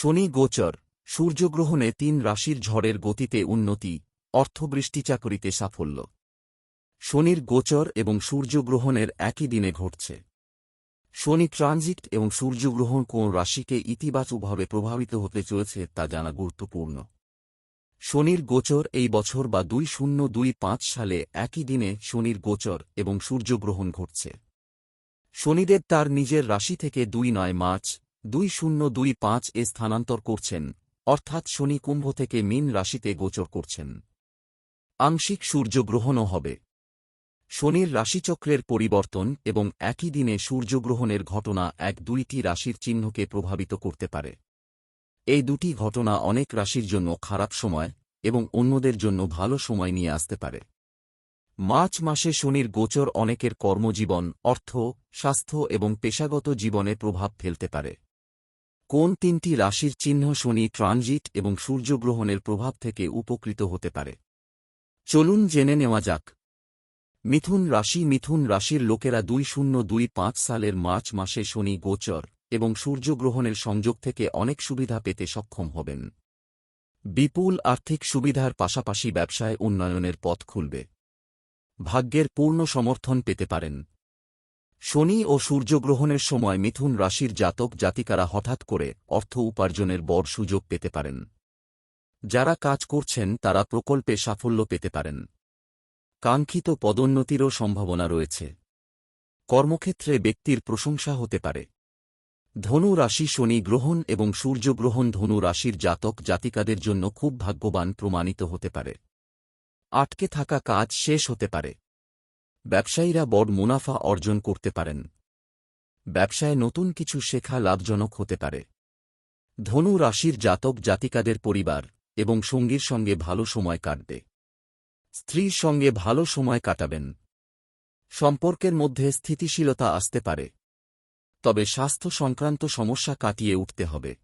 শনি গোচর, সূর্যগ্রহণে তিন রাশির ঝড়ের গতিতে উন্নতি অর্থবৃষ্টি চাকরিতে সাফল্য। শনির গোচর এবং সূর্যগ্রহণের একই দিনে ঘটছে। শনি ট্রানজিট এবং সূর্যগ্রহণ কোন রাশিকে ইতিবাচকভাবে প্রভাবিত হতে চলেছে তা জানা গুরুত্বপূর্ণ। শনির গোচর এই বছর বা দুই শূন্য দুই পাঁচ সালে একই দিনে শনির গোচর এবং সূর্যগ্রহণ ঘটছে। শনিদেব তার নিজের রাশি থেকে দুই নয় মার্চ দুই শূন্য দুই পাঁচ এ স্থানান্তর করছেন, অর্থাৎ শনি কুম্ভ থেকে মীন রাশিতে গোচর করছেন। আংশিক সূর্যগ্রহণও হবে। শনির রাশিচক্রের পরিবর্তন এবং একই দিনে সূর্যগ্রহণের ঘটনা এক দুইটি রাশির চিহ্নকে প্রভাবিত করতে পারে। এই দুটি ঘটনা অনেক রাশির জন্য খারাপ সময় এবং অন্যদের জন্য ভালো সময় নিয়ে আসতে পারে। মার্চ মাসে শনির গোচর অনেকের কর্মজীবন, অর্থ, স্বাস্থ্য এবং পেশাগত জীবনে প্রভাব ফেলতে পারে। কোন তিনটি রাশির চিহ্ন শনি ট্রানজিট এবং সূর্যগ্রহণের প্রভাব থেকে উপকৃত হতে পারে? চলুন জেনে নেওয়া যাক। মিথুন রাশি মিথুন রাশির লোকেরা দুই শূন্য দুই পাঁচ সালের মার্চ মাসে শনি গোচর এবং সূর্যগ্রহণের সংযোগ থেকে অনেক সুবিধা পেতে সক্ষম হবেন। বিপুল আর্থিক সুবিধার পাশাপাশি ব্যবসায় উন্নয়নের পথ খুলবে। ভাগ্যের পূর্ণ সমর্থন পেতে পারেন। শনি ও সূর্যগ্রহণের সময় মিথুন রাশির জাতক জাতিকারা হঠাৎ করে অর্থ উপার্জনের বড় সুযোগ পেতে পারেন। যারা কাজ করছেন, তারা প্রকল্পে সাফল্য পেতে পারেন। কাঙ্ক্ষিত পদোন্নতিরও সম্ভাবনা রয়েছে। কর্মক্ষেত্রে ব্যক্তির প্রশংসা হতে পারে। ধনু রাশি শনি গ্রহণ এবং সূর্যগ্রহণ ধনু রাশির জাতক জাতিকাদের জন্য খুব ভাগ্যবান প্রমাণিত হতে পারে। আটকে থাকা কাজ শেষ হতে পারে। ব্যবসায়ীরা বড় মুনাফা অর্জন করতে পারেন। ব্যবসায় নতুন কিছু শেখা লাভজনক হতে পারে। ধনু রাশির জাতক জাতিকাদের পরিবার এবং সঙ্গীর সঙ্গে ভালো সময় কাটবে। স্ত্রীর সঙ্গে ভালো সময় কাটাবেন। সম্পর্কের মধ্যে স্থিতিশীলতা আসতে পারে। তবে স্বাস্থ্য সংক্রান্ত সমস্যা কাটিয়ে উঠতে হবে।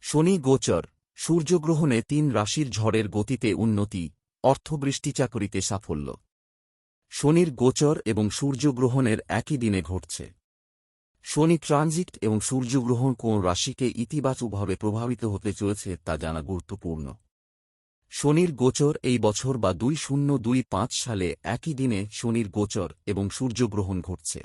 শনি গোচর, সূর্যগ্রহণে তিন রাশির ঝড়ের গতিতে উন্নতি, অর্থবৃষ্টি চাকরিতে সাফল্য। শনির গোচর এবং সূর্যগ্রহণের একই দিনে ঘটছে। শনি ট্রানজিট এবং সূর্যগ্রহণ কোন রাশিকে ইতিবাচকভাবে প্রভাবিত হতে চলেছে তা জানা গুরুত্বপূর্ণ। শনির গোচর এই বছর বা দুই শূন্য দুই পাঁচ সালে একই দিনে শনির গোচর এবং সূর্যগ্রহণ ঘটছে।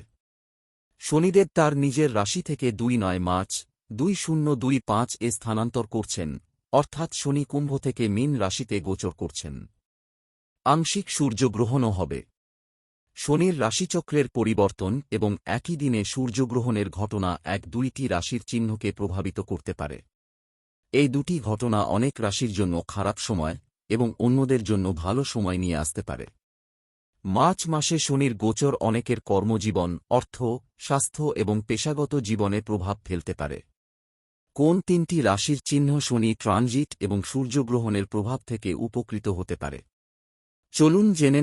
শনিদেব তার নিজের রাশি থেকে দুই নয় মার্চ, দুই শূন্য দুই পাঁচ এ স্থানান্তর করছেন, অর্থাৎ শনি কুম্ভ থেকে মীন রাশিতে গোচর করছেন। আংশিক সূর্যগ্রহণও হবে। শনির রাশিচক্রের পরিবর্তন এবং একই দিনে সূর্যগ্রহণের ঘটনা এক দুইটি রাশির চিহ্নকে প্রভাবিত করতে পারে। এই দুটি ঘটনা অনেক রাশির জন্য খারাপ সময় এবং অন্যদের জন্য ভালো সময় নিয়ে আসতে পারে। মার্চ মাসে শনির গোচর অনেকের কর্মজীবন, অর্থ, স্বাস্থ্য এবং পেশাগত জীবনে প্রভাব ফেলতে পারে। কোন তিনটি রাশির চিহ্ন শনি ট্রানজিট এবং সূর্যগ্রহণের প্রভাব থেকে উপকৃত হতে পারে? চলুন জেনে